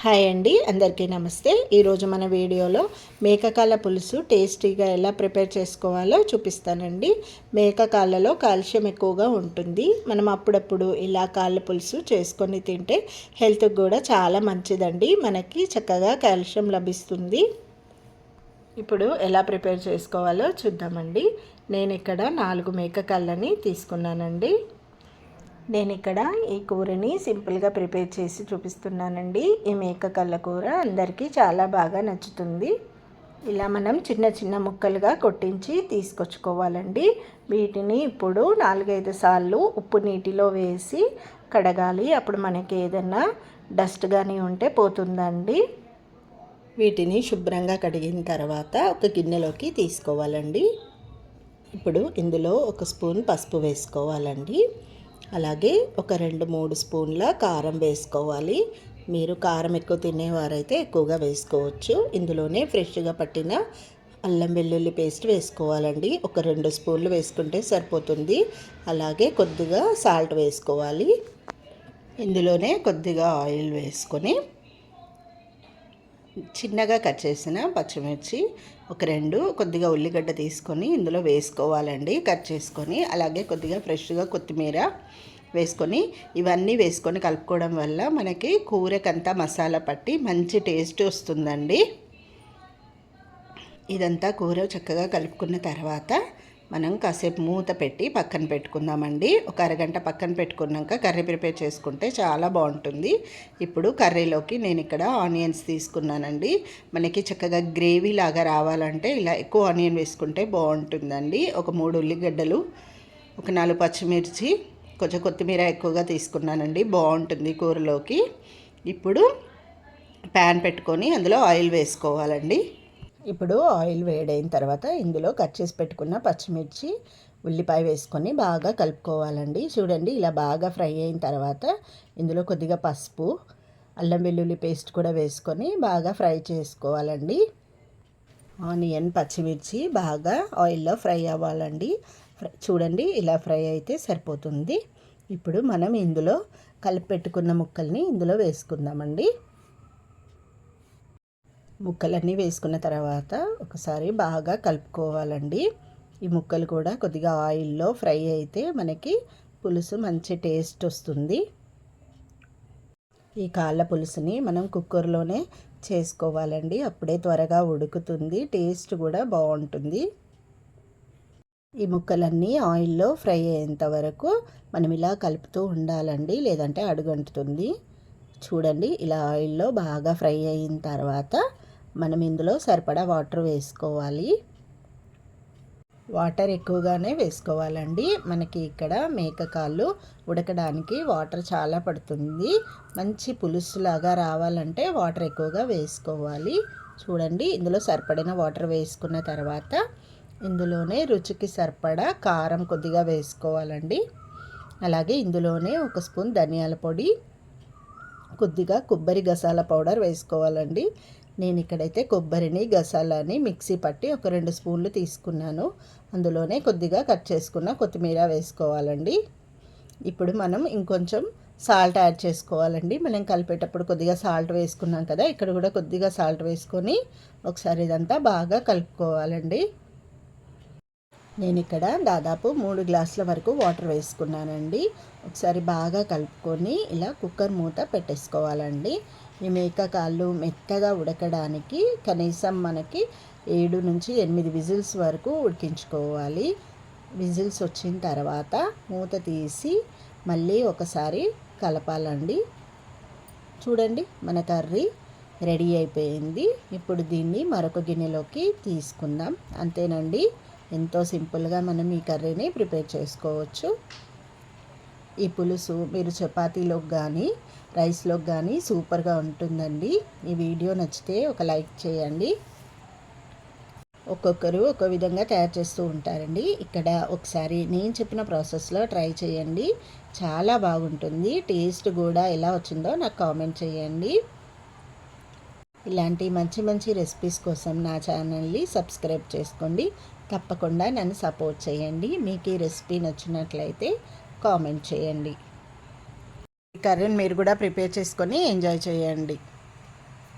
Hi అండి అందరికీ నమస్తే. ఈరోజు మన వీడియోలో మేకకాళ్ళ పులుసు టేస్టీగా ఎలా ప్రిపేర్ చేసుకోవాలో చూపిస్తానండి. మేకకాళ్ళలో కాల్షియం ఎక్కువగా ఉంటుంది. మనం అప్పుడప్పుడు ఇలా కాళ్ళ పులుసు చేసుకొని తింటే హెల్త్కి కూడా చాలా మంచిదండి. మనకి చక్కగా కాల్షియం లభిస్తుంది. ఇప్పుడు ఎలా ప్రిపేర్ చేసుకోవాలో చూద్దామండి. నేను ఇక్కడ నాలుగు మేకకాళ్ళని తీసుకున్నానండి. నేను ఇక్కడ ఈ కూరని సింపుల్గా ప్రిపేర్ చేసి చూపిస్తున్నానండి. ఈ మేక కళ్ళ కూర అందరికీ చాలా బాగా నచ్చుతుంది. ఇలా మనం చిన్న చిన్న ముక్కలుగా కొట్టించి తీసుకొచ్చుకోవాలండి. వీటిని ఇప్పుడు నాలుగైదు సార్లు ఉప్పు నీటిలో వేసి కడగాలి. అప్పుడు మనకి ఏదైనా డస్ట్ కానీ ఉంటే పోతుందండి. వీటిని శుభ్రంగా కడిగిన తర్వాత ఒక గిన్నెలోకి తీసుకోవాలండి. ఇప్పుడు ఇందులో ఒక స్పూన్ పసుపు వేసుకోవాలండి. అలాగే ఒక రెండు మూడు స్పూన్ల కారం వేసుకోవాలి. మీరు కారం ఎక్కువ తినేవారైతే ఎక్కువగా వేసుకోవచ్చు. ఇందులోనే ఫ్రెష్గా పట్టిన అల్లం వెల్లుల్లి పేస్ట్ వేసుకోవాలండి. ఒక రెండు స్పూన్లు వేసుకుంటే సరిపోతుంది. అలాగే కొద్దిగా సాల్ట్ వేసుకోవాలి. ఇందులోనే కొద్దిగా ఆయిల్ వేసుకొని చిన్నగా కట్ చేసిన పచ్చిమిర్చి ఒక రెండు కొద్దిగా ఉల్లిగడ్డ తీసుకొని ఇందులో వేసుకోవాలండి. కట్ చేసుకొని అలాగే కొద్దిగా ఫ్రెష్గా కొత్తిమీర వేసుకొని ఇవన్నీ వేసుకొని కలుపుకోవడం వల్ల మనకి కూరకంతా మసాలా పట్టి మంచి టేస్ట్ వస్తుందండి. ఇదంతా కూర చక్కగా కలుపుకున్న తర్వాత మనం కాసేపు మూత పెట్టి పక్కన పెట్టుకుందామండి. ఒక అరగంట పక్కన పెట్టుకున్నాక కర్రీ ప్రిపేర్ చేసుకుంటే చాలా బాగుంటుంది. ఇప్పుడు కర్రీలోకి నేను ఇక్కడ ఆనియన్స్ తీసుకున్నానండి. మనకి చక్కగా గ్రేవీ లాగా రావాలంటే ఇలా ఎక్కువ ఆనియన్ వేసుకుంటే బాగుంటుందండి. ఒక మూడు ఉల్లిగడ్డలు ఒక నాలుగు పచ్చిమిర్చి కొంచెం కొత్తిమీర ఎక్కువగా తీసుకున్నానండి. బాగుంటుంది కూరలోకి. ఇప్పుడు ప్యాన్ పెట్టుకొని అందులో ఆయిల్ వేసుకోవాలండి. ఇప్పుడు ఆయిల్ వేడైన తర్వాత ఇందులో కట్ చేసి పెట్టుకున్న పచ్చిమిర్చి ఉల్లిపాయ వేసుకొని బాగా కలుపుకోవాలండి. చూడండి ఇలా బాగా ఫ్రై అయిన తర్వాత ఇందులో కొద్దిగా పసుపు అల్లం వెల్లుల్లి పేస్ట్ కూడా వేసుకొని బాగా ఫ్రై చేసుకోవాలండి. ఆనియన్ పచ్చిమిర్చి బాగా ఆయిల్లో ఫ్రై అవ్వాలండి. చూడండి ఇలా ఫ్రై అయితే సరిపోతుంది. ఇప్పుడు మనం ఇందులో కలిపి పెట్టుకున్న ముక్కల్ని ఇందులో వేసుకుందామండి. ముక్కలన్నీ వేసుకున్న తర్వాత ఒకసారి బాగా కలుపుకోవాలండి. ఈ ముక్కలు కూడా కొద్దిగా ఆయిల్లో ఫ్రై అయితే మనకి పులుసు మంచి టేస్ట్ వస్తుంది. ఈ కాళ్ళ పులుసుని మనం కుక్కర్లోనే చేసుకోవాలండి. అప్పుడే త్వరగా ఉడుకుతుంది టేస్ట్ కూడా బాగుంటుంది. ఈ ముక్కలన్నీ ఆయిల్లో ఫ్రై అయ్యేంత వరకు మనం ఇలా కలుపుతూ ఉండాలండి లేదంటే అడుగంటుతుంది. చూడండి ఇలా ఆయిల్లో బాగా ఫ్రై అయిన తర్వాత మనం ఇందులో సరిపడా వాటర్ వేసుకోవాలి. వాటర్ ఎక్కువగానే వేసుకోవాలండి. మనకి ఇక్కడ మేకకాళ్ళు ఉడకడానికి వాటర్ చాలా పడుతుంది. మంచి పులుసులాగా రావాలంటే వాటర్ ఎక్కువగా వేసుకోవాలి. చూడండి ఇందులో సరిపడిన వాటర్ వేసుకున్న తర్వాత ఇందులోనే రుచికి సరిపడా కారం కొద్దిగా వేసుకోవాలండి. అలాగే ఇందులోనే ఒక స్పూన్ ధనియాల పొడి కొద్దిగా కొబ్బరి గసాల పౌడర్ వేసుకోవాలండి. నేను ఇక్కడైతే కొబ్బరిని గసాలని మిక్సీ పట్టి ఒక రెండు స్పూన్లు తీసుకున్నాను. అందులోనే కొద్దిగా కట్ చేసుకున్న కొత్తిమీర వేసుకోవాలండి. ఇప్పుడు మనం ఇంకొంచెం సాల్ట్ యాడ్ చేసుకోవాలండి. మనం కలిపేటప్పుడు కొద్దిగా సాల్ట్ వేసుకున్నాం కదా ఇక్కడ కూడా కొద్దిగా సాల్ట్ వేసుకొని ఒకసారి ఇదంతా బాగా కలుపుకోవాలండి. నేను ఇక్కడ దాదాపు మూడు గ్లాసుల వరకు వాటర్ వేసుకున్నానండి. ఒకసారి బాగా కలుపుకొని ఇలా కుక్కర్ మూత పెట్టేసుకోవాలండి. ఈ మేక కాళ్ళు మెత్తగా ఉడకడానికి కనీసం మనకి ఏడు నుంచి ఎనిమిది విజిల్స్ వరకు ఉడికించుకోవాలి. విజిల్స్ వచ్చిన తర్వాత మూత తీసి మళ్ళీ ఒకసారి కలపాలండి. చూడండి మన కర్రీ రెడీ అయిపోయింది. ఇప్పుడు దీన్ని మరొక గిన్నెలోకి తీసుకుందాం. అంతేనండి. ఎంతో సింపుల్గా మనం ఈ కర్రీని ప్రిపేర్ చేసుకోవచ్చు. ఈ పులుసు మీరు చపాతీలోకి కానీ రైస్లోకి కానీ సూపర్గా ఉంటుందండి. ఈ వీడియో నచ్చితే ఒక లైక్ చేయండి. ఒక్కొక్కరు ఒక విధంగా తయారు చేస్తూ ఉంటారండి. ఇక్కడ ఒకసారి నేను చెప్పిన ప్రాసెస్లో ట్రై చేయండి. చాలా బాగుంటుంది. టేస్ట్ కూడా ఎలా వచ్చిందో నాకు కామెంట్ చేయండి. ఇలాంటి మంచి మంచి రెసిపీస్ కోసం నా ఛానల్ని సబ్స్క్రైబ్ చేసుకోండి. తప్పకుండా నన్ను సపోర్ట్ చేయండి. మీకు ఈ రెసిపీ నచ్చినట్లయితే కామెంట్ చేయండి. కర్రీని మీరు కూడా ప్రిపేర్ చేసుకొని ఎంజాయ్ చేయండి.